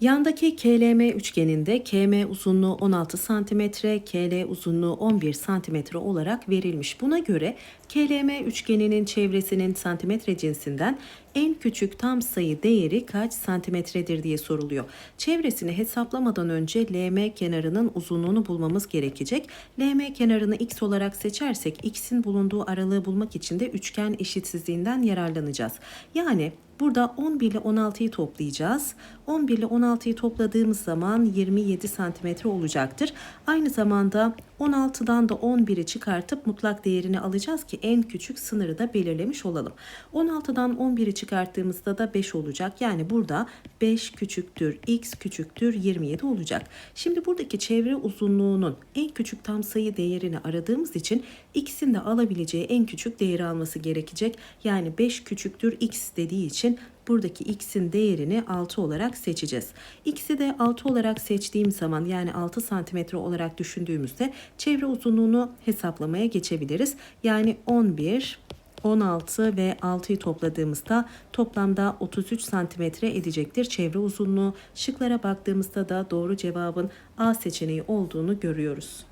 Yandaki KLM üçgeninde KM uzunluğu 16 cm, KL uzunluğu 11 cm olarak verilmiş. Buna göre KLM üçgeninin çevresinin santimetre cinsinden en küçük tam sayı değeri kaç santimetredir diye soruluyor. Çevresini hesaplamadan önce LM kenarının uzunluğunu bulmamız gerekecek. LM kenarını x olarak seçersek x'in bulunduğu aralığı bulmak için de üçgen eşitsizliğinden yararlanacağız. Yani Burada 11 ile 16'yı toplayacağız. 11 ile 16'yı topladığımız zaman 27 santimetre olacaktır. Aynı zamanda 16'dan da 11'i çıkartıp mutlak değerini alacağız ki en küçük sınırı da belirlemiş olalım. 16'dan 11'i çıkarttığımızda da 5 olacak. Yani burada 5 küçüktür x küçüktür 27 olacak. Şimdi buradaki çevre uzunluğunun en küçük tam sayı değerini aradığımız için x'in de alabileceği en küçük değeri alması gerekecek. Yani 5 küçüktür x dediği için buradaki x'in değerini 6 olarak seçeceğiz. X'i de 6 olarak seçtiğim zaman yani 6 santimetre olarak düşündüğümüzde çevre uzunluğunu hesaplamaya geçebiliriz. Yani 11 16 ve 6'yı topladığımızda toplamda 33 santimetre edecektir çevre uzunluğu. Şıklara baktığımızda da doğru cevabın A seçeneği olduğunu görüyoruz.